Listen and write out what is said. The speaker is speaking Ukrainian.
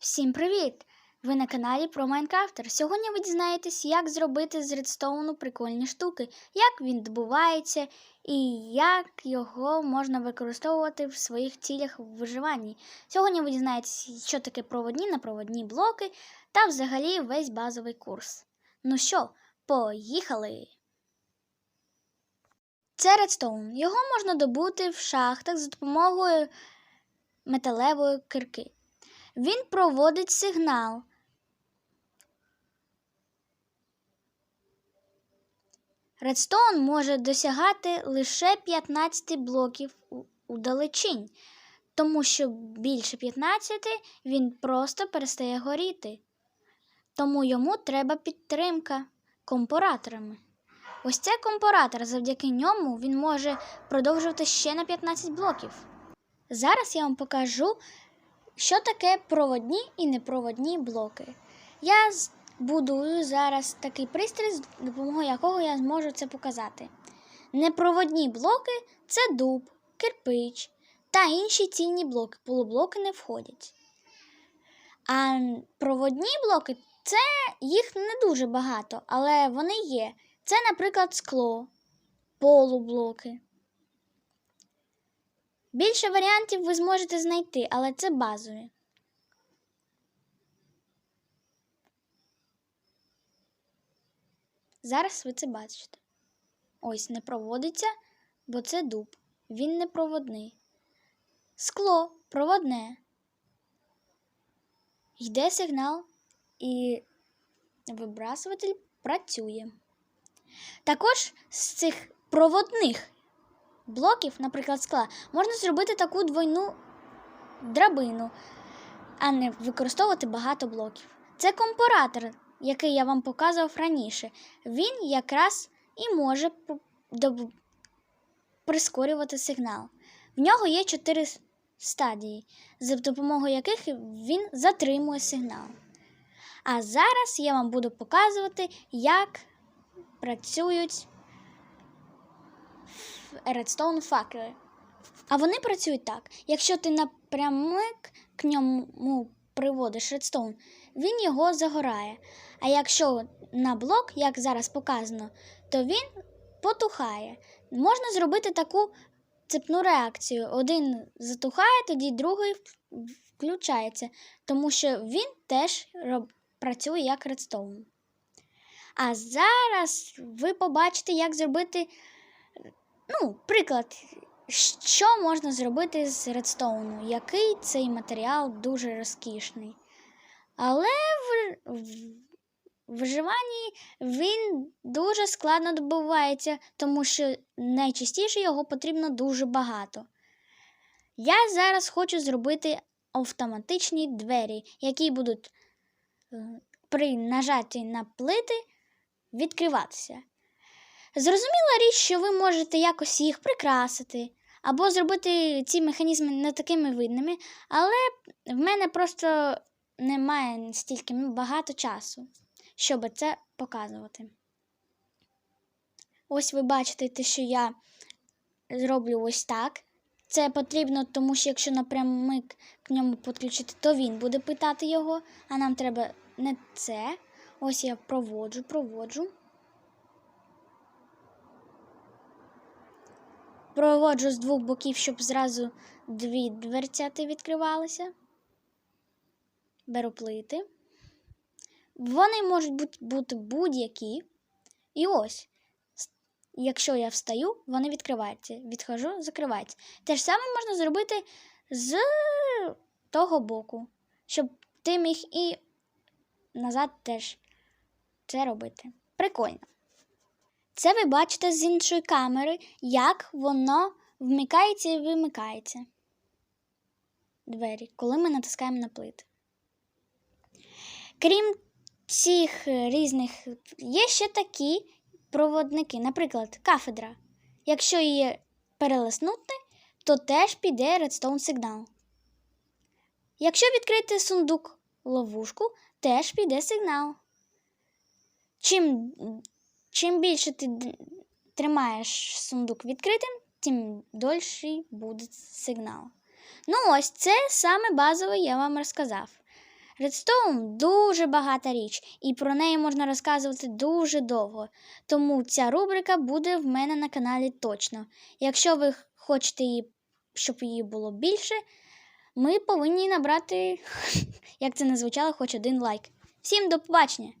Всім привіт! Ви на каналі про Майнкрафтер. Сьогодні ви дізнаєтесь, як зробити з редстоуну прикольні штуки, як він добувається і як його можна використовувати в своїх цілях в виживанні. Сьогодні ви дізнаєтесь, що таке проводні на проводні блоки та взагалі весь базовий курс. Ну що, поїхали! Це редстоун. Його можна добути в шахтах за допомогою металевої кирки. Він проводить сигнал. Редстоун може досягати лише 15 блоків у- удалечінь, тому що більше 15 він просто перестає горіти. Тому йому треба підтримка компораторами. Ось це компоратор, завдяки ньому він може продовжувати ще на 15 блоків. Зараз я вам покажу, що таке проводні і непроводні блоки? Я будую зараз такий пристрій, з допомогою якого я зможу це показати. Непроводні блоки це дуб, кирпич та інші цінні блоки. Полублоки не входять. А проводні блоки це їх не дуже багато, але вони є. Це, наприклад, скло, полублоки. Більше варіантів ви зможете знайти, але це базові. Зараз ви це бачите. Ось не проводиться, бо це дуб. Він не проводний. Скло проводне. Йде сигнал, і вибрасуватель працює. Також з цих проводних блоків, наприклад, скла, можна зробити таку двойну драбину, а не використовувати багато блоків. Це компоратор, який я вам показував раніше. Він якраз і може прискорювати сигнал. В нього є чотири стадії, за допомогою яких він затримує сигнал. А зараз я вам буду показувати, як працюють редстоун факели. А вони працюють так. Якщо ти напрямик к ньому приводиш редстоун, він його загорає. А якщо на блок, як зараз показано, то він потухає. Можна зробити таку цепну реакцію. Один затухає, тоді другий включається, тому що він теж роб- працює як редстоун. А зараз ви побачите, як зробити ну, приклад, що можна зробити з редстоуну, який цей матеріал дуже розкішний. Але в, в виживанні він дуже складно добувається, тому що найчастіше його потрібно дуже багато. Я зараз хочу зробити автоматичні двері, які будуть е, при нажатті на плити відкриватися. Зрозуміла річ, що ви можете якось їх прикрасити або зробити ці механізми не такими видними, але в мене просто немає стільки багато часу, щоб це показувати. Ось ви бачите, те, що я зроблю ось так. Це потрібно, тому що якщо напрямик к ньому підключити, то він буде питати його, а нам треба не це. Ось я проводжу, проводжу. Проводжу з двох боків, щоб зразу дві дверцяти відкривалися. Беру плити. Вони можуть бути, будь-які. І ось, якщо я встаю, вони відкриваються. Відхожу, закриваються. Те ж саме можна зробити з того боку, щоб ти міг і назад теж це робити. Прикольно. Це ви бачите з іншої камери, як воно вмикається і вимикається. Двері, коли ми натискаємо на плити. Крім цих е, різних, є ще такі проводники, наприклад, кафедра. Якщо її перелиснути, то теж піде редстоун сигнал. Якщо відкрити сундук ловушку, теж піде сигнал. Чим чим більше ти тримаєш сундук відкритим, тим дольший буде сигнал. Ну, ось це саме базове я вам розказав. Редстоун дуже багата річ, і про неї можна розказувати дуже довго. Тому ця рубрика буде в мене на каналі точно. Якщо ви хочете її, щоб її було більше, ми повинні набрати, як це не звучало, хоч один лайк. Всім до побачення!